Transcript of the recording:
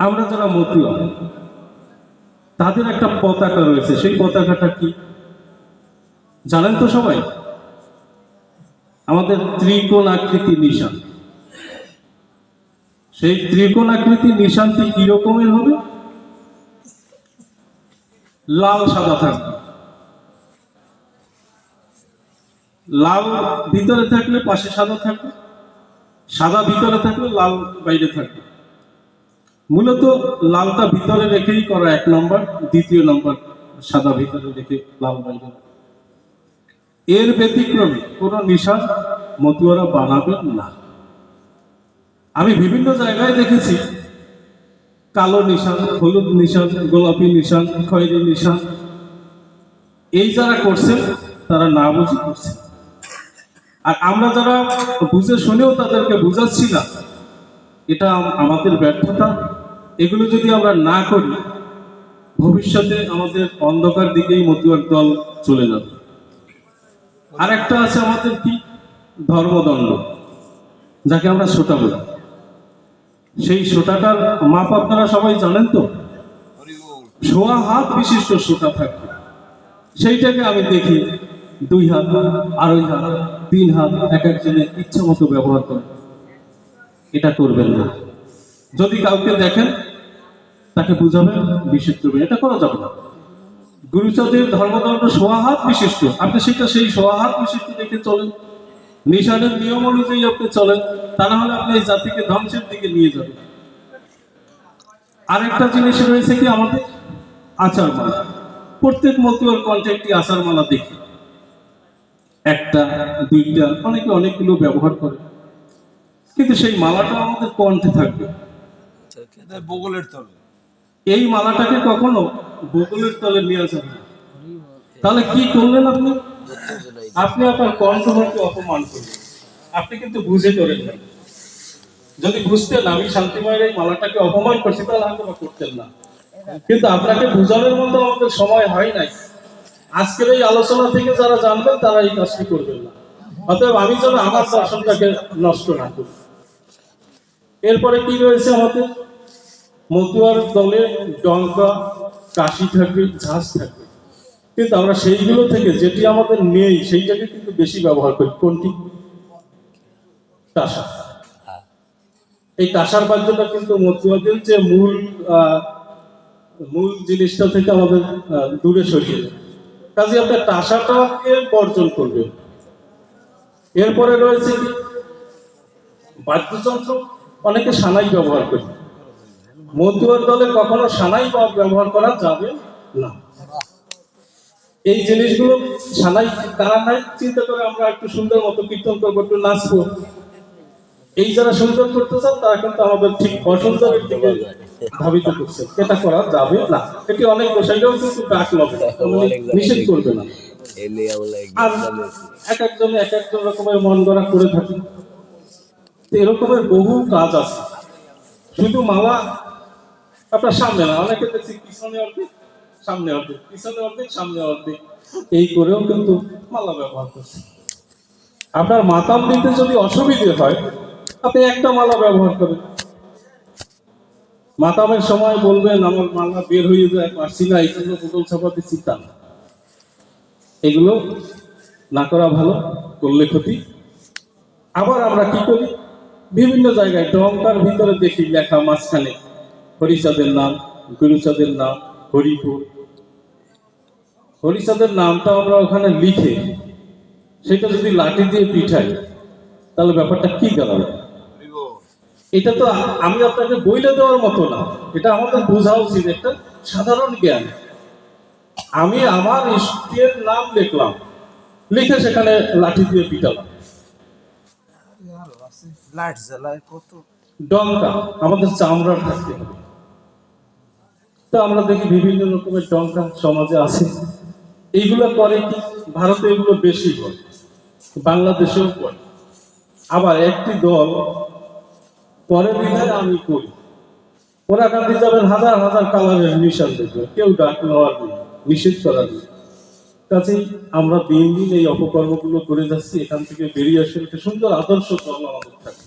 আমরা যারা মতুয়া তাদের একটা পতাকা রয়েছে। সেই পতাকাটা কি? জানেন তো সবাই? আমাদের ত্রিকোণ আকৃতি নিশান। সেই ত্রিকোণ আকৃতি নিশানটি কি রকমের হবে? লাল, সাদা থাকবে। লাল ভিতরে থাকলে পাশে সাদা থাকবে, সাদা ভিতরে থাকলে লাল বাইরে থাকবে। মূলত লালটা ভিতরে রেখেই করা এক নম্বর, দ্বিতীয় নম্বর সাদা ভিতরে রেখে লাল বাইরে এর ব্যতিক্রমে কোনো নিশান মতুয়ারা বানাবেন না। আমি বিভিন্ন জায়গায় দেখেছি, কালো নিশান, হলুদ নিশান, গোলাপি নিশান, খয়েরি নিশান। এই যারা করছেন, তারা না বুঝে করছে আর আমরা যারা বুঝে শুনেও তাদেরকে বুঝাচ্ছি না, এটা আমাদের ব্যর্থতা। এগুলো যদি আমরা না করি, ভবিষ্যতে আমাদের অন্ধকার দিকেই মতুয়ার দল চলে যাবে। আর একটা আছে আমাদের কি? ধর্মদণ্ড, যাকে আমরা সোটা বলি। সেই সোটাটার মাপ আপনারা সবাই জানেন তো? সোয়া হাত বিশিষ্ট সোটা থাকবে সেইটাকে আমি দেখি দুই হাত, আড়াই হাত, তিন হাত, এক একজনের ইচ্ছা মতো ব্যবহার করে। এটা করবেন না। যদি কাউকে দেখেন তাকে বুঝাবেন বিশুদ্ধ এটা করা যাবে না। গুরুচাঁদের ধর্মদণ্ড সোয়া হাত বিশিষ্ট। আপনি সেটা সেই সোয়া হাত বিশিষ্ট দেখে চলেন। নিশানের নিয়ম অনুযায়ী আপনি চলেন। তা না হলে আপনি এই জাতিকে ধ্বংসের দিকে নিয়ে যাবেন। আরেকটা জিনিস রয়েছে কি আমাদের? আচার মালা প্রত্যেক মতুয়ার আচার মালা দেখি। একটা, দুইটা, অনেকে অনেকগুলো ব্যবহার করে। কিন্তু সেই মালাটা আমাদের কণ্ঠে থাকবে। বগলের তলে। এই মালাটাকে কখনো বগলের তলে নিয়ে যাবে না। তাহলে কি করলেন আপনি? আপনি আপনার কণ্ঠকে অপমান করলেন। আপনি কিন্তু বুঝে করেন না যদি বুঝতেন আমি শান্তিময়ের এই মালাটাকে অপমান করছি, তাহলে হয়তো করতেন না। কিন্তু আপনাকে বোঝানোর মতো আমাদের সময় হয় নাই। আজকের এই আলোচনা থেকে যারা জানবেন, তারা এই কাজটি করবেন না। অতএব আমি যেন আমার দর্শনটাকে নষ্ট না করি। এরপরে কি রয়েছে আমাদের? মতুয়ার দলে ডঙ্কা, কাশি থাকবে, ঝাঁজ থাকবে। কিন্তু আমরা সেইগুলো থেকে যেটি আমাদের নেই, সেইটাকে কিন্তু বেশি ব্যবহার করি। কোনটি? কাঁসা। এই কাঁসার বাদ্যটা কিন্তু মতুয়াদের যে মূল মূল জিনিসটা থেকে আমাদের দূরে সরিয়ে দেয়। কাজে আপনার টাসাটাকে বর্জন করবেন এরপরে রয়েছে বাদ্যযন্ত্র। অনেকে সানাই ব্যবহার করে। মতুয়ার দলে কখনো সানাই বা ব্যবহার করা যাবে না। এই জিনিসগুলো সানাই তারা নাই, চিন্তা করে আমরা একটু সুন্দর মতো কীর্তন করব, একটু নাচবো। এই যারা সুন্দর করতে চান, তারা কিন্তু আমাদের ঠিক অসুন্দরের দিকে ধাবিত করছে। এটা করা যাবে না। এটি অনেক গোসাইরাও কিন্তু ডাক লবে নিষেধ করবে না। আর এক একজন এক একজন রকমের মন গড়া করে থাকে। এরকমের বহু কাজ আছে। শুধু মালা আপনার সামনে না, অনেকে দেখছি পিছনে অর্ধেক, সামনে অর্ধেক, পিছনে অর্ধেক, সামনে অর্ধেক। এই করেও কিন্তু মালা ব্যবহার করছে। আপনার মাতাম দিতে যদি অসুবিধে হয়, আপনি একটা মালা ব্যবহার করেন। মাতামের সময় বলবেন, আমার মালা বের হয়ে যায়, পারছি না, এই জন্য পুতুল ছাপাতে চিন্তা না এগুলো না করা ভালো, করলে ক্ষতি। আবার আমরা কি করি? বিভিন্ন জায়গায় ডঙ্কার ভিতরে দেখি লেখা মাঝখানে হরিচাঁদের নাম গুরুচাঁদের নাম হরিপুর। হরিচাঁদের নামটা আমরা ওখানে লিখে সেটা যদি লাঠি দিয়ে পিঠাই তাহলে ব্যাপারটা কি দাঁড়াবে এটা তো আমি আপনাকে বইলে দেওয়ার মতো না এটা আমাদের বোঝা উচিত একটা সাধারণ জ্ঞান। আমি আমার ইষ্টের নাম লিখলাম লিখে সেখানে লাঠি দিয়ে পিটালাম। লাইট জ্বালায় কত? ডঙ্কা আমাদের চামড়ার থাকতে হবে তো আমরা দেখি বিভিন্ন রকমের ডঙ্কা সমাজে আছে। এইগুলো করে কি ভারতে এগুলো বেশি করে বাংলাদেশেও করে আবার একটি দল পরে বিধায় আমি করি। ওরা কান্দি যাবেন হাজার হাজার কালারের নিশান দেখবে, কেউ ডাক নেওয়ার নেই, নিষেধ করার নেই। কাজেই আমরা দিন দিন এই অপকর্মগুলো করে যাচ্ছি, এখান থেকে বেরিয়ে আসে। একটা সুন্দর আদর্শ ধর্ম আমাদের থাকে।